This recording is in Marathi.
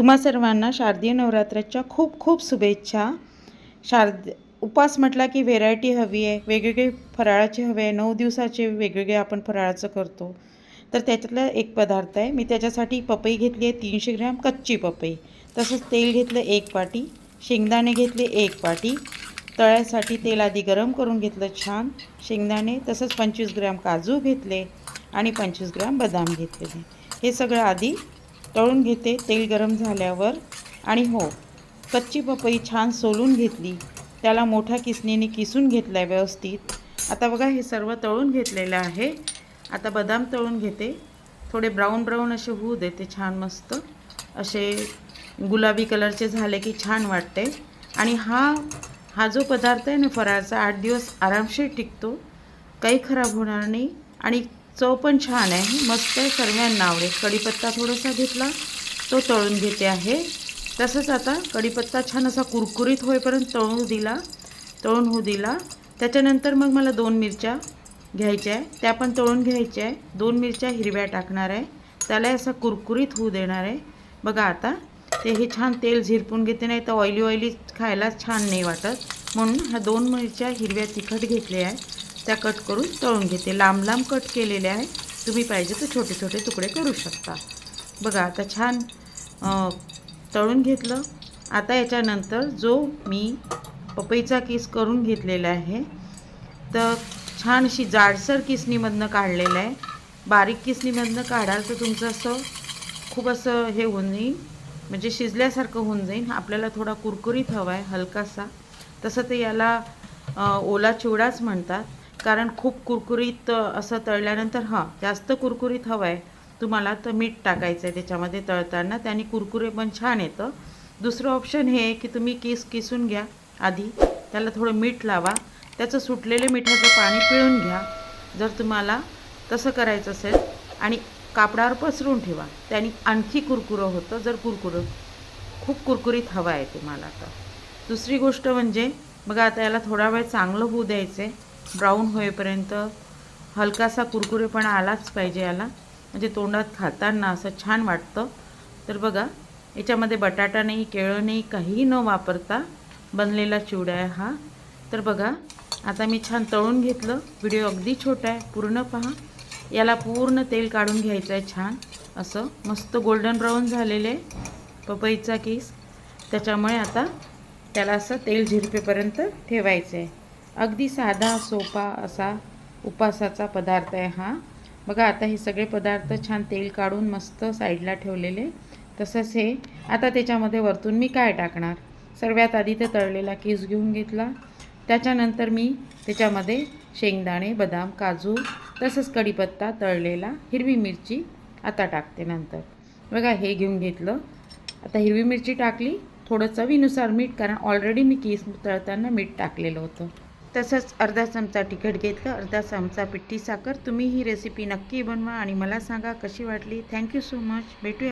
तुम्हा सर्वांना शारदीय नवरात्राच्या खूप खूप शुभेच्छा. शारद उपास म्हटला की व्हेरायटी हवी आहे वेगवेगळे फराळाचे हवे आहे नऊ दिवसाचे वेगवेगळे आपण फराळाचं करतो. तर त्याच्यातला एक पदार्थ आहे मी त्याच्यासाठी पपई घेतली आहे तीनशे ग्रॅम कच्ची पपई. तसंच तेल घेतलं एक पाटी शेंगदाणे घेतले एक पाटी. तळ्यासाठी तेल आधी गरम करून घेतलं छान. शेंगदाणे तसंच पंचवीस ग्रॅम काजू घेतले आणि पंचवीस ग्रॅम बदाम घेतलेले. हे सगळं आधी तळून घेते तेल गरम झाल्यावर. आणि हो कच्ची पपई छान सोलून घेतली. त्याला मोठ्या किसणीने किसून घेतलं आहे व्यवस्थित. आता बघा हे सर्व तळून घेतलेलं आहे. आता बदाम तळून घेते. थोडे ब्राऊन ब्राऊन असे होऊ देते छान मस्त. असे गुलाबी कलरचे झाले की छान वाटते. आणि हा हा जो पदार्थ आहे ना फराळाचा आठ दिवस आरामशीर टिकतो. काही खराब होणार नाही. आणि चव पण छान आहे. मस्त आहे सर्वांना आवडेल. कढीपत्ता थोडासा घेतला तो तळून घेते आहे. तसंच आता कढीपत्ता छान असा कुरकुरीत होईपर्यंत तळून दिला तळून होऊ दिला. त्याच्यानंतर मग मला दोन मिरच्या घ्यायच्या आहे. त्या पण तळून घ्यायच्या आहे. दोन मिरच्या हिरव्या टाकणार आहे. त्याला असा कुरकुरीत होऊ देणार आहे. बघा आता ते हे छान तेल झिरपून घेते नाही तर ऑइली ऑइली खायला छान नाही वाटत. म्हणून ह्या दोन मिरच्या हिरव्या तिखट घेतल्या आहे त्या कट करून तळून घेते. लांब लांब कट केलेले आहे. तुम्ही पाहिजे तर छोटे छोटे तुकडे करू शकता. बघा आता छान तळून घेतलं. आता याच्यानंतर जो मी पपईचा किस करून घेतलेला आहे तर छान अशी जाडसर किसणीमधनं काढलेलं आहे. बारीक किसणीमधनं काढाल तर तुमचं असं खूप असं हे होऊन जाईल. म्हणजे शिजल्यासारखं होऊन जाईल. आपल्याला थोडा कुरकुरीत हवा आहे हलकासा. तसं ते याला ओला चिवडाच म्हणतात. कारण खूप कुरकुरीत असं तळल्यानंतर हां जास्त कुरकुरीत हवं आहे तुम्हाला तर मीठ टाकायचं आहे त्याच्यामध्ये तळताना त्याने कुरकुरे पण छान येतं. दुसरं ऑप्शन हे आहे की तुम्ही किस किसून घ्या आधी. त्याला थोडं मीठ लावा. त्याचं सुटलेले मिठाचं पाणी पिळून घ्या. जर तुम्हाला तसं करायचं असेल आणि कापडावर पसरून ठेवा. त्याने आणखी कुरकुरं होतं. जर कुरकुरं खूप कुरकुरीत हवं आहे तुम्हाला तर. दुसरी गोष्ट म्हणजे बघा आता याला थोडा वेळ चांगलं होऊ द्यायचं आहे ब्राऊन होईपर्यंत हलकासा कुरकुरेपणा आलाच पाहिजे याला. म्हणजे तोंडात खाताना असं छान वाटतं. तर बघा याच्यामध्ये बटाटा नाही केळं नाही काहीही न वापरता बनलेला चिवडा आहे हा. तर बघा आता मी छान तळून घेतलं. व्हिडिओ अगदी छोटा आहे पूर्ण पहा. याला पूर्ण तेल काढून घ्यायचं आहे छान. असं मस्त गोल्डन ब्राऊन झालेले पपईचा केस. त्याच्यामुळे आता त्याला असं तेल झिरपेपर्यंत ठेवायचं आहे अगदी साधा सोपा असा उपासाचा पदार्थ आहे हा. बघा आता हे सगळे पदार्थ छान तेल काढून मस्त साईडला ठेवलेले. तसंच हे आता त्याच्यामध्ये वरतून मी काय टाकणार? सर्वात आधी ते तळलेला केस घेऊन घेतला. त्याच्यानंतर मी त्याच्यामध्ये शेंगदाणे बदाम काजू तसंच कढीपत्ता तळलेला हिरवी मिरची आता टाकते नंतर. बघा हे घेऊन घेतलं. आता हिरवी मिरची टाकली. थोडं चवीनुसार मीठ कारण ऑलरेडी मी केस तळताना मीठ टाकलेलं होतं. तसंच अर्धा चमचा तिखट घेतलं अर्धा चमचा पिठी साखर. तुम्ही ही रेसिपी नक्की बनवा आणि मला सांगा कशी वाटली. थँक्यू सो मच भेटूया.